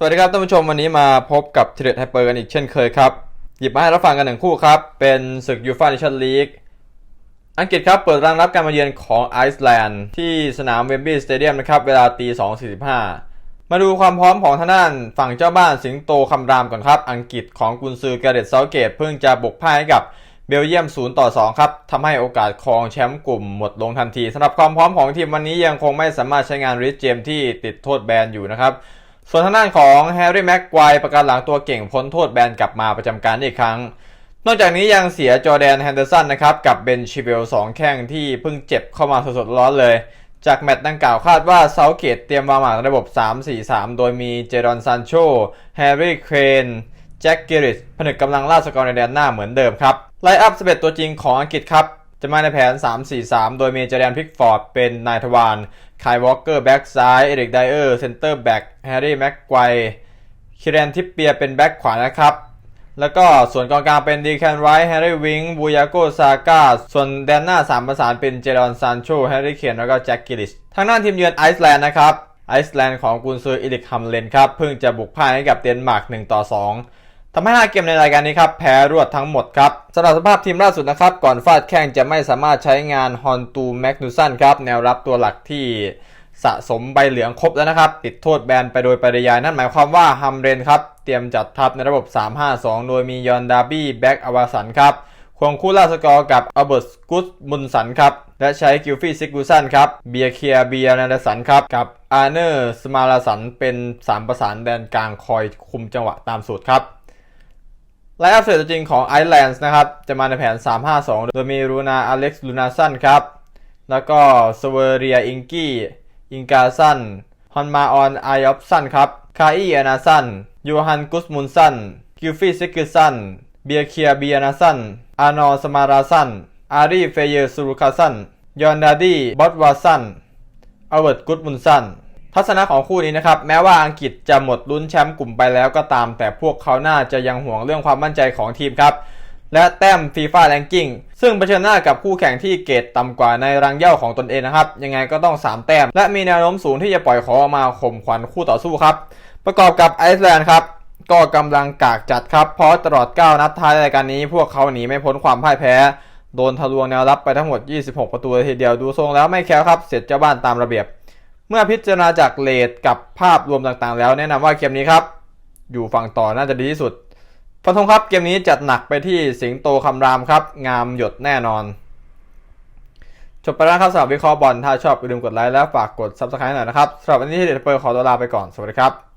สวัสดีครับท่านผู้ชมวันนี้มาพบกับเทรดไฮเปอร์กันอีกเช่นเคยครับ หยิบมาให้รับฟังกันหนึ่งคู่ครับ เป็นศึกยูฟ่าเนชั่นลีกอังกฤษครับ เปิดรางรับการมาเยือนของไอซ์แลนด์ที่สนามเวมบลีย์สเตเดียมนะครับ เวลาตี 2.45 มาดูความพร้อมของทางด้านฝั่งเจ้าบ้านสิงโตคำรามก่อนครับ อังกฤษของกุนซือกรเรตเซาเกตเพิ่งจะบุกพ่ายให้กับเบลเยียม 0 ต่อ 2 ครับทำให้โอกาสครองแชมป์กลุ่มหมดลงทันทีสำหรับความพร้อมของทีมวันนี้ยังคงไม่สามารถใช้งานริชเจมที่ติดโทษแบนอยู่นะครับ ส่วนทางด้านของแฮร์รี่แม็กควายประกันหลังตัวเก่งพ้นโทษแบนกลับมาประจำการอีกครั้ง นอกจากนี้ยังเสียจอแดนแฮนเดอร์สันนะครับกับเบนชิเบลสองแข้งที่เพิ่งเจ็บเข้ามาสดๆร้อนเลย จากแมตช์ดังกล่าวคาดว่าเซาเกตเตรียมวางหมากระบบ 3-4-3 โดยมีเจรอนซานโชแฮร์รี่เครนแจ็คกิริสผนึกกำลังล่าสกอร์ในแดนหน้าเหมือนเดิมครับไลอัพ11ตัวจริงของอังกฤษครับจะมาในแผน 3-4-3 โดยมีเจแดนพิกฟอร์ดเป็นนายทวาร คายวอลเกอร์แบ็กซ้ายเอริกไดเออร์เซนเตอร์แบ็กแฮร์รี่แม็กไกวคิเรนทิปเปียเป็นแบ็กขวานะครับ แล้วก็ส่วนกองกลางเป็นดีแคนไรท์แฮร์รี่วิงบูยาโกซาก้าส่วนแดนหน้า3ประสานเป็นเจรอนซานโชแฮร์รี่เคนแล้วก็แจ็คกิลิชทางด้านทีมเยือนไอซ์แลนด์นะครับไอซ์แลนด์ของกุนซืออิลิกฮัมเลนครับเพิ่งจะบุกพ่ายให้กับเดนมาร์ก1ต่อ2 ทำให้ 5 เกมในรายการนี้ครับแพ้รวดทั้งหมดครับสำหรับสภาพทีมล่าสุดนะครับ ก่อนฟาดแข้งจะไม่สามารถใช้งานฮอนตูแมกนูสันครับ แนวรับตัวหลักที่สะสมใบเหลืองครบแล้วนะครับ ติดโทษแบนไปโดยปริยาย นั่นหมายความว่าฮัมเรนครับ เตรียมจัดทัพในระบบ 3-5-2 โดยมียอนดาบี้แบ็กอวาสันครับควงคู่ล่าสกอร์กับอัลเบิร์ตกุสมุนสันครับ และใช้กิลฟี่ซิกูสันครับ เบียเคียเบียนาดสันครับ กับอาร์เนอร์สมาลาสันเป็น 3 ประสานแดนกลางคอยคุมจังหวะตามสูตรครับ ไลน์อัพเซตจริงของไอแลนด์นะครับ จะมาในแผน 3-5-2 โดยมีรูนาอเล็กซ์ลูนาสันครับ แล้วก็สเวเรียอิงกี้อิงกาสันฮอนมาออนไอออฟสันครับ คาอีอานาสันยูฮันกุสมุนสันกิลฟี่ซิกิสันเบียเคียเบียนาสันอานอสมาราสันอารีเฟเยอร์ซูรุคาสันยอนดาดีบอตวาสันอเบิร์ตกุสมุนสัน ทัศนะของคู่นี้นะครับแม้ว่าอังกฤษจะหมดลุ้นแชมป์กลุ่มไปแล้วก็ตาม แต่พวกเขาน่าจะยังห่วงเรื่องความมั่นใจของทีมครับ และแต้มฟีฟ่าแรงกิ้งซึ่งเผชิญหน้ากับคู่แข่งที่เกรดต่ำกว่าในรังเย่าของตนเองนะครับ ยังไงก็ต้อง 3 แต้ม และมีแนวโน้มสูงที่จะปล่อยของออกมาข่มขวัญคู่ต่อสู้ครับ ประกอบกับไอซ์แลนด์ครับก็กำลังกากจัดครับ เพราะตลอด 9 นัดท้ายรายการนี้ พวกเขาหนีไม่พ้นความพ่ายแพ้โดนทะลวงแนวรับไปทั้งหมด 26 ประตูทีเดียวดูทรงแล้วไม่แคล้วครับ เสร็จเจ้าบ้านตามระเบียบ เมื่อพิจารณาจากเลทกับภาพรวมต่างๆ แล้วแนะนำว่าเกมนี้ครับ อยู่ฝั่งต่อน่าจะดีที่สุดฟันธงครับเกมนี้จัดหนักไปที่สิงโตคำรามครับ งามหยดแน่นอนจบไปแล้วครับสำหรับวิเคราะห์บอลถ้าชอบอย่าลืมกดไลค์และฝากกด Subscribe หน่อยนะครับสำหรับวันนี้ที่เดชเปอร์ขอตัวลาไปก่อนสวัสดีครับ